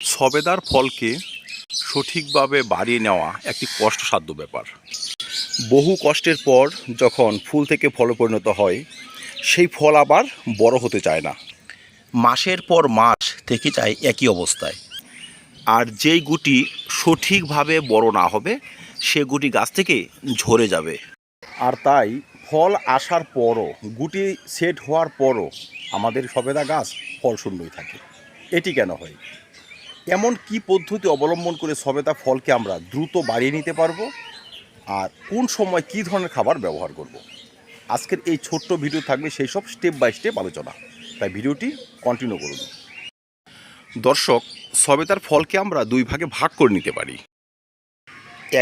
সবেদার ফলকে সঠিকভাবে বাড়িয়ে নেওয়া একটি কষ্টসাধ্য ব্যাপার। বহু কষ্টের পর যখন ফুল থেকে ফলে পরিণত হয়, সেই ফল আবার বড় হতে চায় না। মাসের পর মাস থেকে যায় একই অবস্থায়। আর যেই গুটি সঠিকভাবে বড় না হবে, সে গুটি গাছ থেকে ঝরে যাবে। আর তাই ফল আসার পরও, গুটি সেট হওয়ার পরও আমাদের সবেদা গাছ ফল শূন্যই থাকে। এটি কেন হয়? এমন কি পদ্ধতি অবলম্বন করে সবেদা ফলকে আমরা দ্রুত বাড়িয়ে নিতে পারব? আর কোন সময় কী ধরনের খাবার ব্যবহার করব। আজকের এই ছোট্ট ভিডিও থাকবে সেই সব স্টেপ বাই স্টেপ আলোচনা। তাই ভিডিওটি কন্টিনিউ করুন। দর্শক সবেতার ফলকে আমরা দুই ভাগে ভাগ করে নিতে পারি।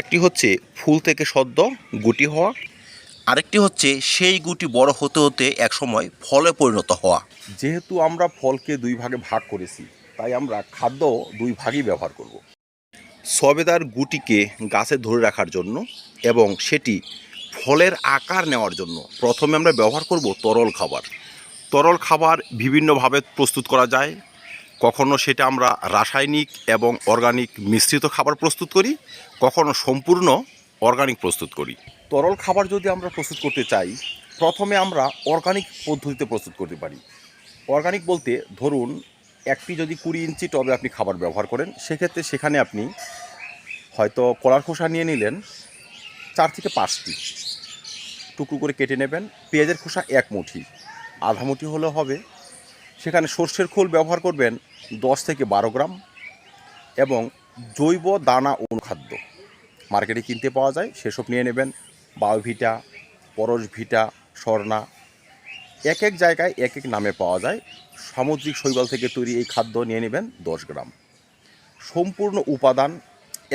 একটি হচ্ছে ফুল থেকে সদ্য, গুটি হওয়া। আরেকটি হচ্ছে সেই গুটি বড় হতে হতে একসময় ফলে পরিণত হওয়া। যেহেতু আমরা ফলকে দুই ভাগে ভাগ করেছি তাই আমরা খাদ্য দুই ভাগই ব্যবহার করব। সবেদার গুটিকে গাছে ধরে রাখার জন্য এবং সেটি ফলের আকার নেওয়ার জন্য প্রথমে আমরা ব্যবহার করব তরল খাবার। তরল খাবার বিভিন্নভাবে প্রস্তুত করা যায়। কখনো সেটা আমরা রাসায়নিক এবং অর্গানিক মিশ্রিত খাবার প্রস্তুত করি, কখনো সম্পূর্ণ অর্গানিক প্রস্তুত করি। তরল খাবার যদি আমরা প্রস্তুত করতে চাই, প্রথমে আমরা অর্গানিক পদ্ধতিতে প্রস্তুত করতে পারি। অর্গানিক বলতে ধরুন একটি যদি কুড়ি ইঞ্চি টবে আপনি খাবার ব্যবহার করেন, সেক্ষেত্রে সেখানে আপনি হয়তো কলার খোসা নিয়ে নিলেন চার থেকে পাঁচটি। টুকরো করে কেটে নেবেন, পেঁয়াজের খোসা এক মুঠি, আধা মুঠি হলেও হবে। সেখানে সর্ষের খোল ব্যবহার করবেন দশ থেকে বারো গ্রাম এবং জৈব দানা অনুখাদ্য মার্কেটে কিনতে পাওয়া যায়। সেসব নিয়ে নেবেন বায়োভিটা পরশ ভিটা, স্বর্ণা এক এক জায়গায় এক এক নামে পাওয়া যায়। সামুদ্রিক শৈবাল থেকে তৈরি এই খাদ্য নিয়ে নেবেন দশ গ্রাম। সম্পূর্ণ উপাদান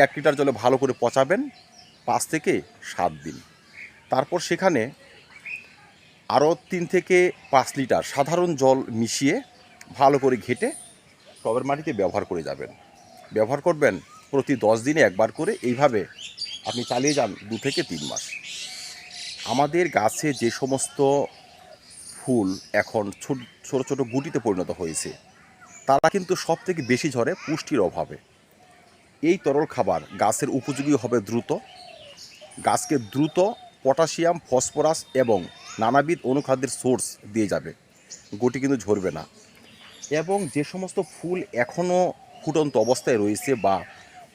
এক লিটার জলে ভালো করে পচাবেন পাঁচ থেকে সাত দিন। তারপর সেখানে আরও তিন থেকে পাঁচ লিটার সাধারণ জল মিশিয়ে ভালো করে ঘেটে টবের মাটিতে ব্যবহার করে যাবেন। ব্যবহার করবেন প্রতি দশ দিনে একবার করে। এইভাবে আপনি চালিয়ে যান দু থেকে তিন মাস। আমাদের গাছে যে সমস্ত ফুল এখন ছোট ছোটো ছোটো গুটিতে পরিণত হয়েছে। তারা কিন্তু সব থেকে বেশি ঝরে পুষ্টির অভাবে। এই তরল খাবার গাছের উপযোগী হবে দ্রুত। গাছকে দ্রুত পটাশিয়াম, ফসফরাস এবং নানাবিধ অনুখাদ্যের সোর্স দিয়ে যাবে। গুটি কিন্তু ঝরবে না। এবং যে সমস্ত ফুল এখনও ফুটন্ত অবস্থায় রয়েছে বা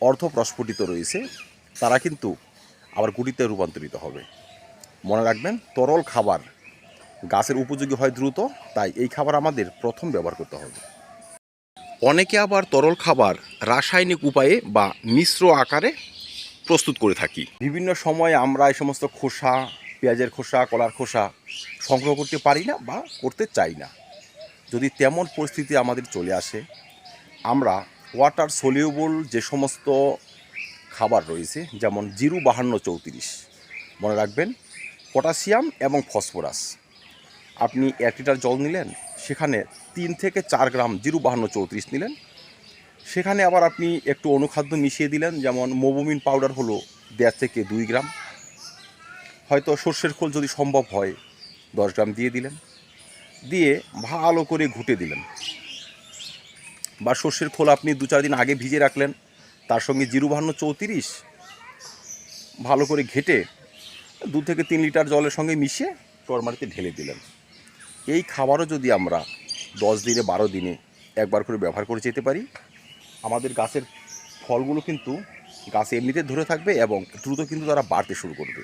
অর্ধপ্রস্ফুটিত রয়েছে, তারা কিন্তু আবার গুটিতে রূপান্তরিত হবে। মনে রাখবেন, তরল খাবার গাছের উপযোগী হয় দ্রুত, তাই এই খাবার আমাদের প্রথম ব্যবহার করতে হবে। অনেকে আবার তরল খাবার রাসায়নিক উপায়ে বা মিশ্র আকারে প্রস্তুত করে থাকি। বিভিন্ন সময়ে আমরা এই সমস্ত খোসা, পেঁয়াজের খোসা, কলার খোসা সংগ্রহ করতে পারি না বা করতে চাই না। যদি তেমন পরিস্থিতি আমাদের চলে আসে, আমরা ওয়াটার সলিউবল যে সমস্ত খাবার রয়েছে, যেমন জিরু বাহান্ন চৌত্রিশ, মনে রাখবেন, পটাশিয়াম এবং ফসফরাস। আপনি এক লিটার জল নিলেন, সেখানে তিন থেকে চার গ্রাম জিরু বাহান্ন চৌত্রিশ নিলেন। সেখানে আবার আপনি একটু অনুখাদ্য মিশিয়ে দিলেন, যেমন মোবোমিন পাউডার হলো দেড় থেকে দুই গ্রাম। হয়তো সর্ষের খোল যদি সম্ভব হয়, দশ গ্রাম দিয়ে দিলেন। দিয়ে ভালো করে ঘুটে দিলেন। বা সর্ষের খোল আপনি দু চার দিন আগে ভিজে রাখলেন, তার সঙ্গে জিরু বাহান্ন চৌত্রিশ ভালো করে ঘেটে দু থেকে তিন লিটার জলের সঙ্গে মিশিয়ে টরমারিতে ঢেলে দিলেন। এই খাবারও যদি আমরা দশ দিনে, বারো দিনে একবার করে ব্যবহার করে যেতে পারি, আমাদের গাছের ফলগুলো কিন্তু গাছ এমনিতে ধরে থাকবে এবং দ্রুত কিন্তু তারা বাড়তে শুরু করবে।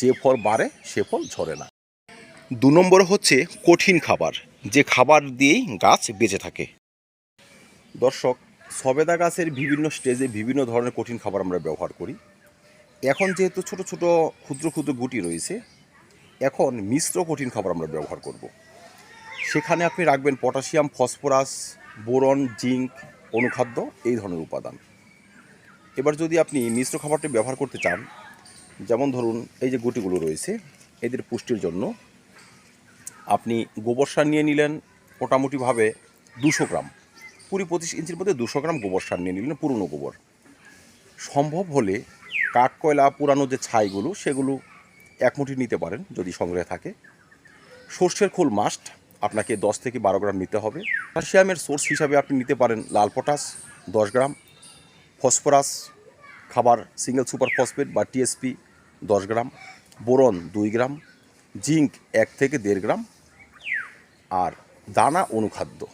যে ফল বাড়ে, সে ফল ঝরে না। দু নম্বর হচ্ছে কঠিন খাবার, যে খাবার দিয়েই গাছ বেঁচে থাকে। দর্শক, সবেদা গাছের বিভিন্ন স্টেজে বিভিন্ন ধরনের কঠিন খাবার আমরা ব্যবহার করি। এখন যেহেতু ছোট ছোট, ক্ষুদ্র ক্ষুদ্র গুটি রয়েছে এখন মিশ্র কঠিন খাবার আমরা ব্যবহার করব। সেখানে আপনি রাখবেন পটাশিয়াম, ফসফরাস, বোরন, জিঙ্ক, অনুখাদ্য, এই ধরনের উপাদান এবার যদি আপনি মিশ্র খাবারটি ব্যবহার করতে চান, যেমন ধরুন এই যে গুটিগুলো রয়েছে, এদের পুষ্টির জন্য আপনি গোবর সার নিয়ে নিলেন, মোটামুটিভাবে দুশো গ্রাম কুড়ি পঁচিশ ইঞ্চির মধ্যে দুশো গ্রাম গোবর সার নিয়ে নিলেন, পুরনো গোবর সম্ভব হলে কাঠ কয়লা পুরানো যে ছাইগুলো, সেগুলো এক মুঠি নিতে পারেন যদি সংগ্রহে থাকে। সর্ষের খোল মাস্ট আপনাকে দশ থেকে বারো গ্রাম নিতে হবে। পটাশিয়ামের সোর্স হিসাবে আপনি নিতে পারেন লাল পটাশ দশ গ্রাম। ফসফরাস খাবার সিঙ্গেল সুপার ফসফেট বা টিএসপি দশ গ্রাম। বোরন, দুই গ্রাম। জিঙ্ক এক থেকে দেড় গ্রাম। আর দানা অনুখাদ্য।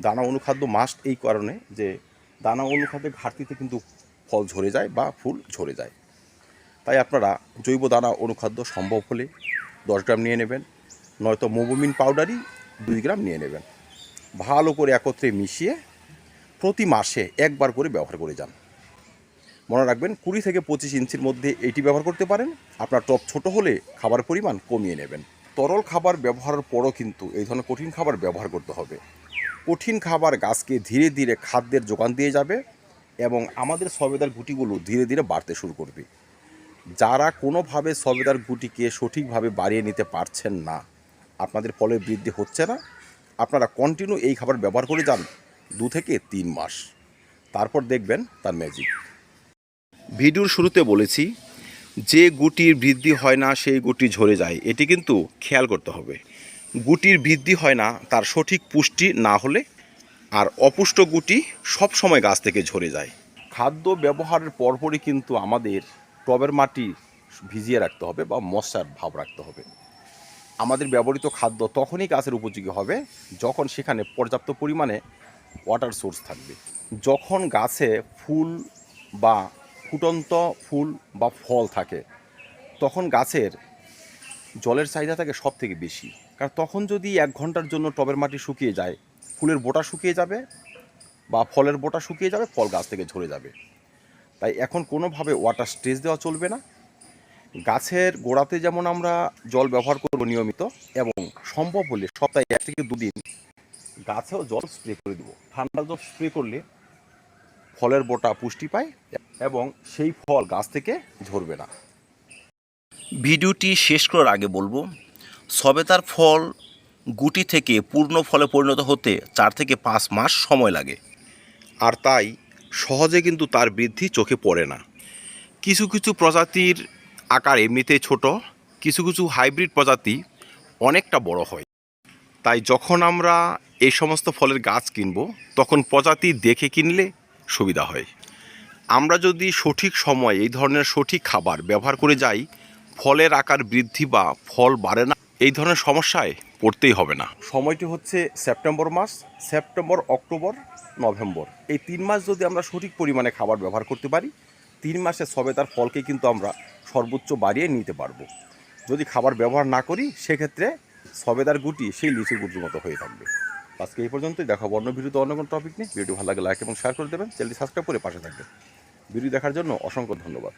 দানা অনুখাদ্য মাস্ট এই কারণে যে, দানা অনুখাদ্যের ঘাটতিতে কিন্তু ফল ঝরে যায় বা ফুল ঝরে যায়। তাই আপনারা জৈব দানা অনুখাদ্য সম্ভব হলে দশ গ্রাম নিয়ে নেবেন, নয়তো মোবোমিন পাউডারই দুই গ্রাম নিয়ে নেবেন। ভালো করে একত্রে মিশিয়ে প্রতি মাসে একবার করে ব্যবহার করে যান। মনে রাখবেন, কুড়ি থেকে পঁচিশ ইঞ্চির মধ্যে এটি ব্যবহার করতে পারেন। আপনার টপ ছোট হলে খাবার পরিমাণ কমিয়ে নেবেন। তরল খাবার ব্যবহারের পরও কিন্তু এই ধরনের কঠিন খাবার ব্যবহার করতে হবে। কঠিন খাবার গাছকে ধীরে ধীরে খাদ্যের যোগান দিয়ে যাবে এবং আমাদের সবেদার গুটিগুলো ধীরে ধীরে বাড়তে শুরু করবে। যারা কোনোভাবে সবেদার গুটিকে সঠিকভাবে বাড়িয়ে নিতে পারছেন না আপনাদের ফলের বৃদ্ধি হচ্ছে না? আপনারা কন্টিনিউ এই খাবার ব্যবহার করে যান দু থেকে তিন মাস। তারপর দেখবেন তার ম্যাজিক ভিডিওর শুরুতে বলেছি যে গুটির বৃদ্ধি হয় না সেই গুটি ঝরে যায়। এটি কিন্তু খেয়াল করতে হবে। গুটির বৃদ্ধি হয় না তার সঠিক পুষ্টি না হলে আর অপুষ্ট গুটি সব সময় গাছ থেকে ঝরে যায়। খাদ্য ব্যবহারের পরপরই কিন্তু আমাদের টবের মাটি ভিজিয়ে রাখতে হবে বা মশার ভাব রাখতে হবে। আমাদের ব্যবহৃত খাদ্য তখনই গাছের উপযোগী হবে যখন সেখানে পর্যাপ্ত পরিমাণে ওয়াটার সোর্স থাকবে। যখন গাছে ফুল বা ফুটন্ত ফুল বা ফল থাকে, তখন গাছের জলের চাহিদা থাকে সব থেকে বেশি। কারণ তখন যদি এক ঘণ্টার জন্য টবের মাটি শুকিয়ে যায়, ফুলের বোটা শুকিয়ে যাবে বা ফলের বোটা শুকিয়ে যাবে, ফল গাছ থেকে ঝরে যাবে। তাই এখন কোনোভাবে ওয়াটার স্ট্রেস দেওয়া চলবে না। গাছের গোড়াতে যেমন আমরা জল ব্যবহার করব নিয়মিত এবং সম্ভব হলে সপ্তাহে এক থেকে দুদিন গাছেও জল স্প্রে করে দেবো। ঠান্ডা জল স্প্রে করলে ফলের বোটা পুষ্টি পায় এবং সেই ফল গাছ থেকে ঝরবে না। ভিডিওটি শেষ করার আগে বলব সবেতার ফল গুটি থেকে পূর্ণ ফলে পরিণত হতে চার থেকে পাঁচ মাস সময় লাগে। আর তাই সহজে কিন্তু তার বৃদ্ধি চোখে পড়ে না। কিছু কিছু প্রজাতির আকার এমনিতেই ছোট, কিছু কিছু হাইব্রিড প্রজাতি অনেকটা বড় হয়। তাই যখন আমরা এই সমস্ত ফলের গাছ কিনব, তখন প্রজাতি দেখে কিনলে সুবিধা হয়। আমরা যদি সঠিক সময় এই ধরনের সঠিক খাবার ব্যবহার করে যাই, ফলের আকার বৃদ্ধি বা ফল বাড়ে না, এই ধরনের সমস্যায় পড়তেই হবে না। সময়টি হচ্ছে সেপ্টেম্বর মাস, সেপ্টেম্বর, অক্টোবর। নভেম্বর। এই তিন মাস যদি আমরা সঠিক পরিমাণে খাবার ব্যবহার করতে পারি, তিন মাসে সবে তার ফলকে কিন্তু আমরা সর্বোচ্চ বাড়িয়ে নিতে পারব। যদি খাবার ব্যবহার না করি, সেক্ষেত্রে সবেদার গুটি সেই লিচু গুটির মতো হয়ে থাকবে। আজকে এই পর্যন্তই দেখাবো অন্য ভিডিওতে অন্য কোনো টপিক নেই ভিডিও ভালো লাগে লাইক এবং শেয়ার করে দেবেন। চ্যানেলটি সাবস্ক্রাইব করে পাশে থাকবেন। ভিডিও দেখার জন্য অসংখ্য ধন্যবাদ।